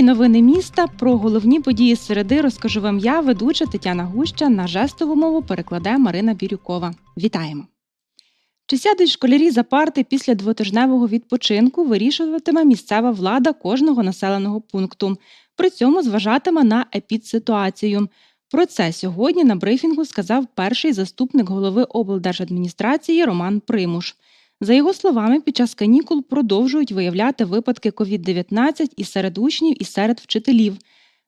В новини міста про головні події середи розкажу вам я, ведуча Тетяна Гуща. На жестову мову перекладе Марина Бірюкова. Вітаємо! Чи сядуть школярі за парти після двотижневого відпочинку вирішуватиме місцева влада кожного населеного пункту. При цьому зважатиме на епідситуацію. Про це сьогодні на брифінгу сказав перший заступник голови облдержадміністрації Роман Примуш. За його словами, під час канікул продовжують виявляти випадки COVID-19 і серед учнів, і серед вчителів.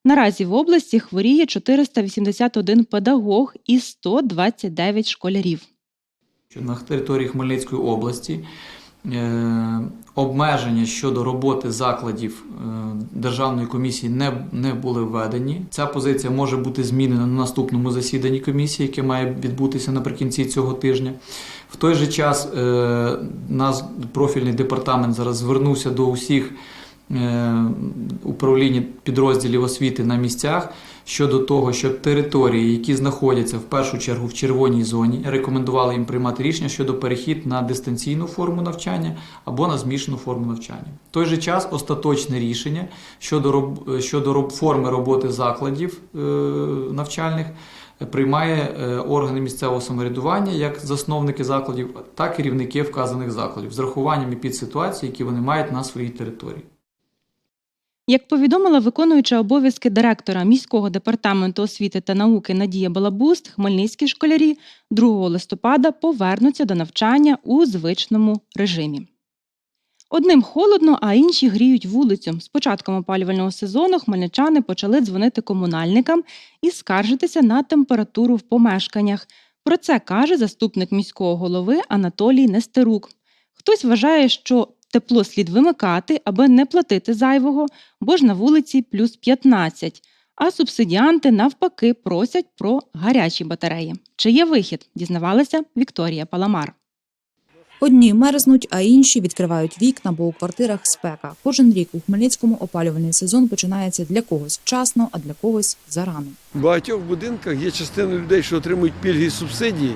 Наразі в області хворіє 481 педагог і 129 школярів. на території Хмельницької області е, обмеження щодо роботи закладів е, Державної комісії не, не були введені. Ця позиція може бути змінена на наступному засіданні комісії, яке має відбутися наприкінці цього тижня. В той же час е, наш профільний департамент зараз звернувся до усіх е, управління підрозділів освіти на місцях щодо того, щоб території, які знаходяться в першу чергу в червоній зоні, рекомендували їм приймати рішення щодо перехід на дистанційну форму навчання або на змішану форму навчання. В той же час остаточне рішення щодо роб- щодо роб- форми роботи закладів е, навчальних. Приймає е, органи місцевого самоврядування як засновники закладів, так і керівники вказаних закладів з рахуванням і під ситуації, які вони мають на своїй території. Як повідомила виконуюча обов'язки директора міського департаменту освіти та науки Надія Балабуст, хмельницькі школярі 2 листопада повернуться до навчання у звичному режимі. Одним холодно, а інші гріють вулицю. З початком опалювального сезону хмельничани почали дзвонити комунальникам і скаржитися на температуру в помешканнях. Про це каже заступник міського голови Анатолій Нестерук. Хтось вважає, що тепло слід вимикати, аби не платити зайвого, бо ж на вулиці плюс 15. А субсидіанти навпаки просять про гарячі батареї. Чи є вихід? дізнавалася Вікторія Паламар. Одні мерзнуть, а інші відкривають вікна, бо у квартирах спека. Кожен рік у Хмельницькому опалювальний сезон починається для когось вчасно, а для когось зарано. В багатьох будинках є частина людей, що отримують пільги і субсидії.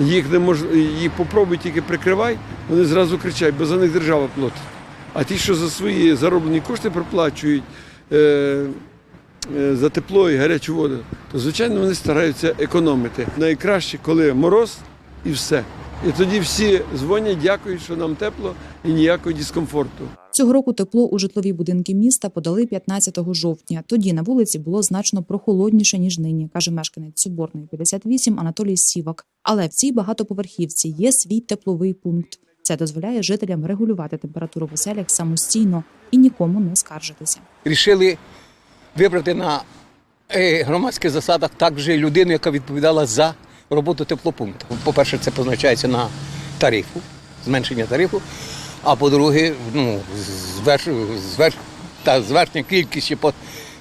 Їх не мож... їх попробуй тільки прикривай, вони зразу кричать, бо за них держава платить. А ті, що за свої зароблені кошти проплачують е... е, за тепло і гарячу воду, то звичайно вони стараються економити. Найкраще, коли мороз і все. І тоді всі дзвонять, дякують, що нам тепло і ніякого дискомфорту. Цього року тепло у житлові будинки міста подали 15 жовтня. Тоді на вулиці було значно прохолодніше ніж нині, каже мешканець Соборної 58 Анатолій Сівак. Але в цій багатоповерхівці є свій тепловий пункт. Це дозволяє жителям регулювати температуру в оселях самостійно і нікому не скаржитися. рішили вибрати на е, громадських засадах також людину, яка відповідала за роботу теплопункту. По-перше, це позначається на тарифу, зменшення тарифу. А по-друге, ну, зверш, зверш, та звершня кількість по,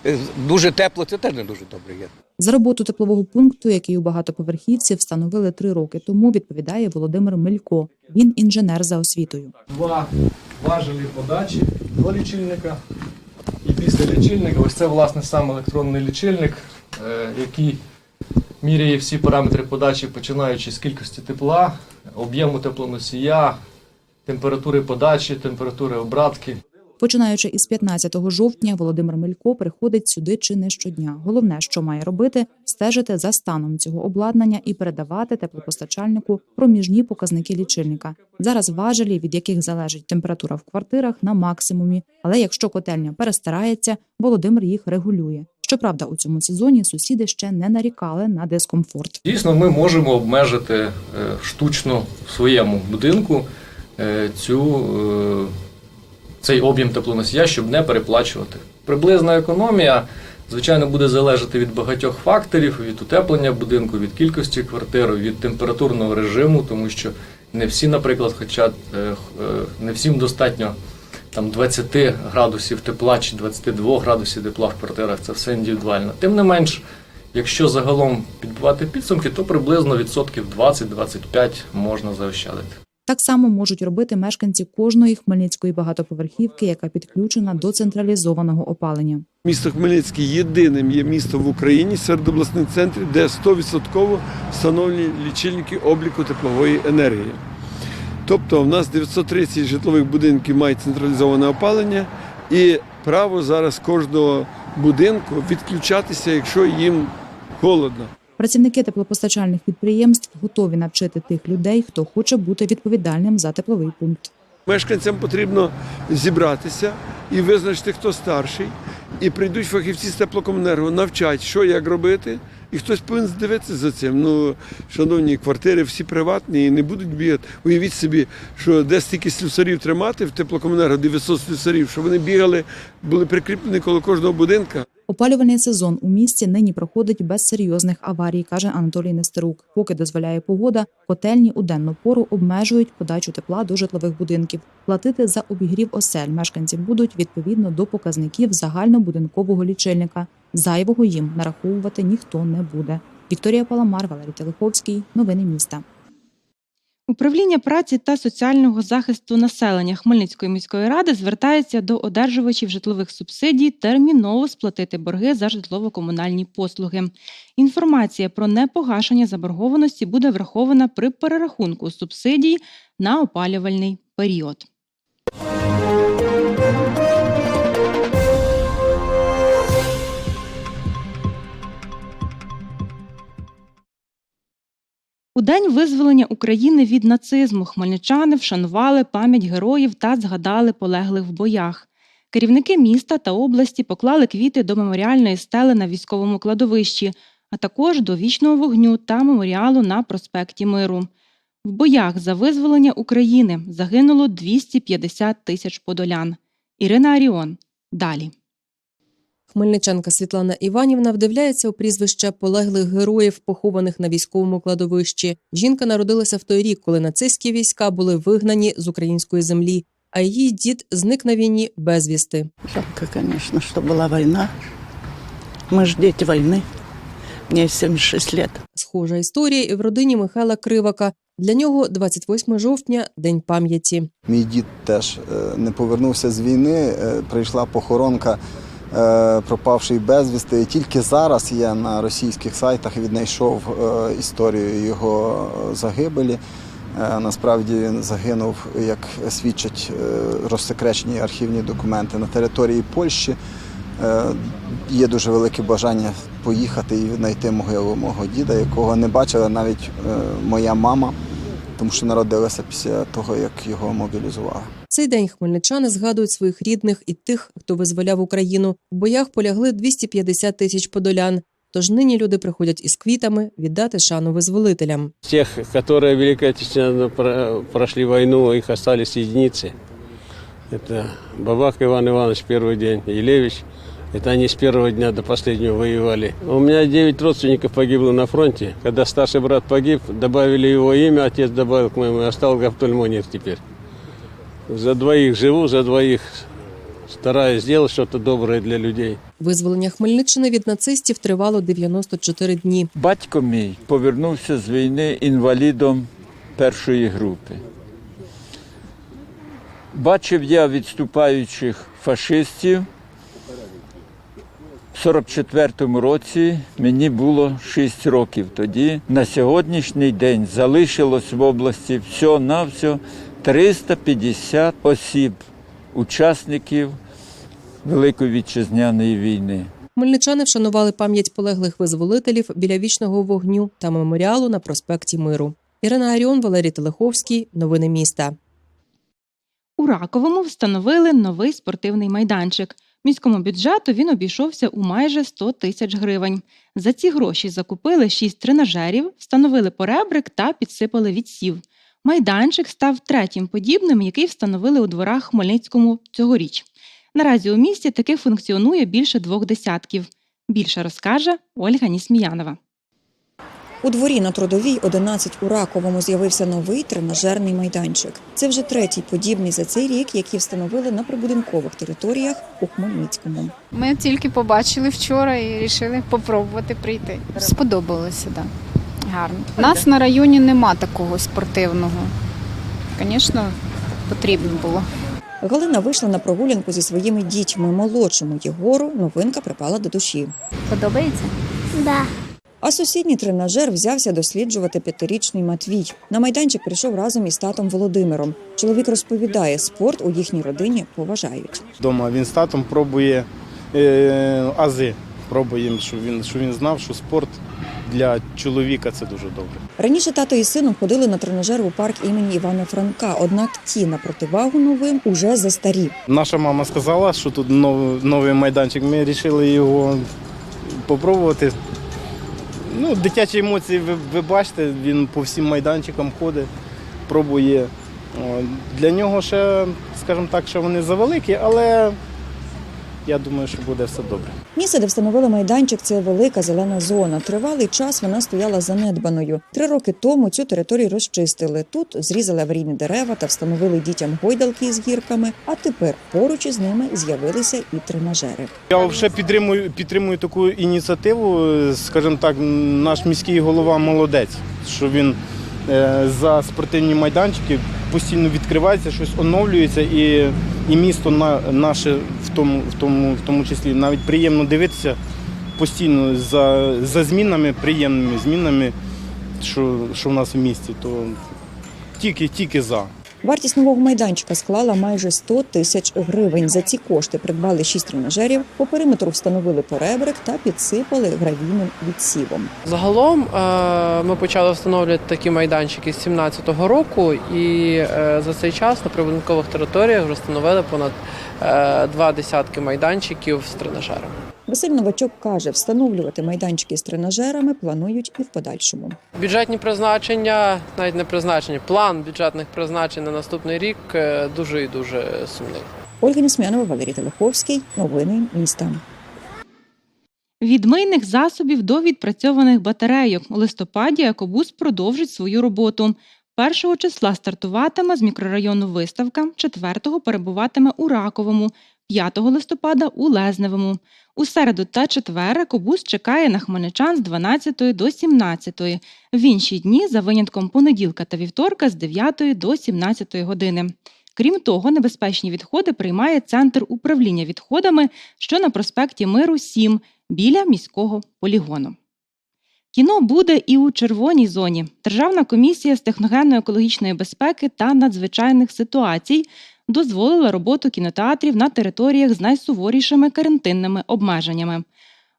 е, дуже тепло, це теж не дуже добре є. За роботу теплового пункту, який у багатоповерхівці встановили три роки тому, відповідає Володимир Мелько. Він інженер за освітою. два важелі подачі до лічильника. І після лічильника, ось це власне сам електронний лічильник, е, який міряє всі параметри подачі, починаючи з кількості тепла, об'єму теплоносія, температури подачі, температури обратки. Починаючи із 15 жовтня, Володимир Мелько приходить сюди чи не щодня. Головне, що має робити, стежити за станом цього обладнання і передавати теплопостачальнику проміжні показники лічильника. Зараз важелі, від яких залежить температура в квартирах, на максимумі. Але якщо котельня перестарається, Володимир їх регулює. Щоправда, у цьому сезоні сусіди ще не нарікали на дискомфорт. Дійсно, ми можемо обмежити е, штучно в своєму будинку е, цю, е, цей об'єм теплоносія, щоб не переплачувати. Приблизна економія, звичайно, буде залежати від багатьох факторів, від утеплення будинку, від кількості квартир, від температурного режиму, тому що не всі, наприклад, хоча не всім достатньо там 20 градусів тепла чи 22 градусів тепла в квартирах, це все індивідуально. Тим не менш, якщо загалом підбивати підсумки, то приблизно відсотків 20-25 можна заощадити. Так само можуть робити мешканці кожної хмельницької багатоповерхівки, яка підключена до централізованого опалення. Місто Хмельницький єдиним є містом в Україні серед обласних центрів, де 100% встановлені лічильники обліку теплової енергії. Тобто в нас 930 житлових будинків мають централізоване опалення, і право зараз кожного будинку відключатися, якщо їм холодно. Працівники теплопостачальних підприємств готові навчити тих людей, хто хоче бути відповідальним за тепловий пункт. Мешканцям потрібно зібратися і визначити, хто старший. І прийдуть фахівці з теплокомунерго, навчать, що як робити. І хтось повинен дивитися за цим. Ну, шановні квартири, всі приватні і не будуть бігати. Уявіть собі, що де стільки слюсарів тримати в теплокомунерго, 900 слюсарів, що вони бігали, були прикріплені коло кожного будинка. Опалювальний сезон у місті нині проходить без серйозних аварій, каже Анатолій Нестерук. Поки дозволяє погода, котельні у денну пору обмежують подачу тепла до житлових будинків. Платити за обігрів осель мешканці будуть відповідно до показників загальнобудинкового лічильника. Зайвого їм нараховувати ніхто не буде. Вікторія Паламар, Валерій Телеховський. Новини міста. Управління праці та соціального захисту населення Хмельницької міської ради звертається до одержувачів житлових субсидій терміново сплатити борги за житлово-комунальні послуги. Інформація про непогашення заборгованості буде врахована при перерахунку субсидій на опалювальний період. У день визволення України від нацизму хмельничани вшанували пам'ять героїв та згадали полеглих в боях. Керівники міста та області поклали квіти до меморіальної стели на військовому кладовищі, а також до вічного вогню та меморіалу на проспекті Миру. В боях за визволення України загинуло 250 тисяч подолян. Ірина Аріон. Далі. Хмельничанка Світлана Іванівна вдивляється у прізвище полеглих героїв, похованих на військовому кладовищі. Жінка народилася в той рік, коли нацистські війська були вигнані з української землі, а її дід зник на війні безвісти. Жалко, конечно, что была война. Мы же дети войны. Мне 76 лет. Схожа історія і в родині Михайла Кривака. Для нього 28 жовтня день пам'яті. Мій дід теж е, не повернувся з війни. е, Прийшла похоронка е, пропавший безвісти. Тільки зараз я на російських сайтах віднайшов е, історію його загибелі. Е, Насправді він загинув, як свідчать е, розсекречені архівні документи на території Польщі. Е, Є дуже велике бажання поїхати і знайти могилу мого діда, якого не бачила навіть е, моя мама, тому що народилася після того, як його мобілізували Цей день хмельничани згадують своїх рідних і тих, хто визволяв Україну. В боях полягли 250 тисяч подолян. Тож нині люди приходять із квітами віддати шану визволителям. Тех, которые в Великой Отечественной про- прошли войну, их остались единицы. Это Бабак Иван Иванович первый день, Елевич. Это они с первого дня до последнего воевали. У меня 9 родственников погибло на фронте. Когда старший брат погиб, добавили его имя, отец добавил к моему, и стал Гавтольмонев теперь. За двоих живу, за двоих стараюсь сделать что-то доброе для людей. Визволення Хмельниччини від нацистів тривало 94 дні. Батько мій повернувся з війни інвалідом першої групи. Бачив я відступаючих фашистів. В 44-му році мені було 6 років тоді. На сьогоднішній день залишилось в області всього-навсього 350 осіб, учасників Великої вітчизняної війни. Хмельничани вшанували пам'ять полеглих визволителів біля вічного вогню та меморіалу на проспекті Миру. Ірина Аріон, Валерій Телеховський. Новини міста. У Раковому встановили новий спортивний майданчик. Міському бюджету він обійшовся у майже 100 тисяч гривень. За ці гроші закупили 6 тренажерів, встановили поребрик та підсипали відсів. Майданчик став третім подібним, який встановили у дворах Хмельницькому цьогоріч. Наразі у місті таких функціонує більше двох десятків. Більше розкаже Ольга Нісміянова. У дворі на трудовій 11 у Раковому з'явився новий тренажерний майданчик. Це вже третій подібний за цей рік, який встановили на прибудинкових територіях у Хмельницькому. Ми тільки побачили вчора і вирішили попробувати прийти. Сподобалося, так. Гарно. У нас на районі нема такого спортивного. Звісно, потрібно було. Галина вийшла на прогулянку зі своїми дітьми. Молодшому Єгору новинка припала до душі. Подобається? Да. А сусідній тренажер взявся досліджувати п'ятирічний Матвій. На майданчик прийшов разом із татом Володимиром. Чоловік розповідає, спорт у їхній родині поважають. Дома він з татом пробує е, ази. Пробуємо, щоб він, щоб він знав, що спорт для чоловіка це дуже добре. Раніше тато і сином ходили на тренажер у парк імені Івана Франка. Однак ті на противагу новим уже застарі. Наша мама сказала, що тут новий майданчик. Ми вирішили його спробувати. Ну, дитячі емоції, ви, ви бачите, він по всім майданчикам ходить, пробує. Для нього ще, скажімо так, що вони завеликі, але я думаю, що буде все добре. Місце, де встановили майданчик, це велика зелена зона. Тривалий час вона стояла занедбаною. Три роки тому цю територію розчистили. Тут зрізали аварійні дерева та встановили дітям гойдалки з гірками. А тепер поруч із ними з'явилися і тренажери. Я взагалі підтримую, підтримую таку ініціативу. Скажімо так, наш міський голова молодець, що він за спортивні майданчики постійно відкривається, щось оновлюється, і, і місто на, наше в тому, в, тому, в тому числі навіть приємно дивитися постійно за, за змінами, приємними змінами, що, що в нас в місті, то тільки, тільки за. Вартість нового майданчика склала майже 100 тисяч гривень. За ці кошти придбали шість тренажерів, по периметру встановили поребрик та підсипали гравійним відсівом. Загалом е, ми почали встановлювати такі майданчики з 2017 року, і е, за цей час на прибудинкових територіях вже встановили понад е, два десятки майданчиків з тренажерами. Василь Новачок каже, встановлювати майданчики з тренажерами планують і в подальшому. Бюджетні призначення, навіть не призначення, план бюджетних призначень на наступний рік е, дуже і дуже сумний. Ольга Несмянова, Валерій Телеховський. Новини міста. Від мийних засобів до відпрацьованих батарейок у листопаді екобус продовжить свою роботу. Першого числа стартуватиме з мікрорайону Виставка, 4-го перебуватиме у Раковому, 5 листопада у Лезневому. У середу та четвер екобус чекає на хмельничан з 12 до 17. В інші дні за винятком понеділка та вівторка з 9 до 17 години. Крім того, небезпечні відходи приймає центр управління відходами, що на проспекті Миру 7 біля міського полігону. Кіно буде і у червоній зоні. Державна комісія з техногенно-екологічної безпеки та надзвичайних ситуацій дозволила роботу кінотеатрів на територіях з найсуворішими карантинними обмеженнями.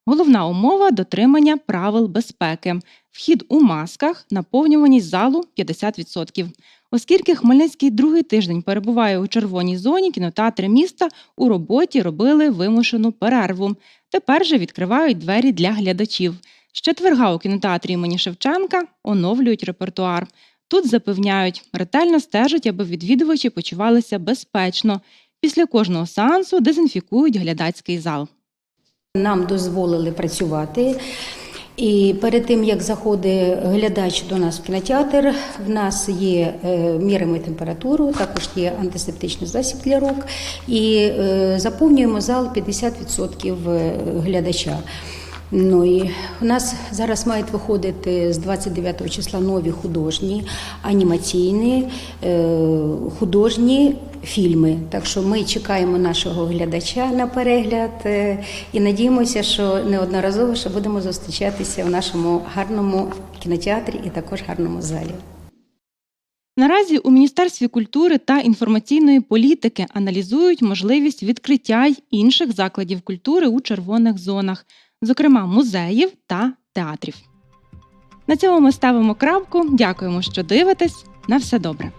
Головна умова дотримання правил безпеки. Вхід у масках, наповнюваність залу 50%. Оскільки Хмельницький другий тиждень перебуває у червоній зоні, кінотеатри міста у роботі робили вимушену перерву. Тепер же відкривають двері для глядачів. З четверга у кінотеатрі імені Шевченка оновлюють репертуар. Тут запевняють, ретельно стежать, аби відвідувачі почувалися безпечно. Після кожного сеансу дезінфікують глядацький зал. Нам дозволили працювати. І перед тим як заходить глядач до нас в кінотеатр, в нас є е, міряємо температуру, також є антисептичний засіб для рук, і е, заповнюємо зал 50% глядача. Ну і у нас зараз мають виходити з 29 числа нові художні, анімаційні, е, художні фільми. Так що ми чекаємо нашого глядача на перегляд е, і надіємося, що неодноразово ще будемо зустрічатися в нашому гарному кінотеатрі і також гарному залі. Наразі у Міністерстві культури та інформаційної політики аналізують можливість відкриття й інших закладів культури у червоних зонах, зокрема музеїв та театрів. На цьому ми ставимо крапку. Дякуємо, що дивитесь. На все добре.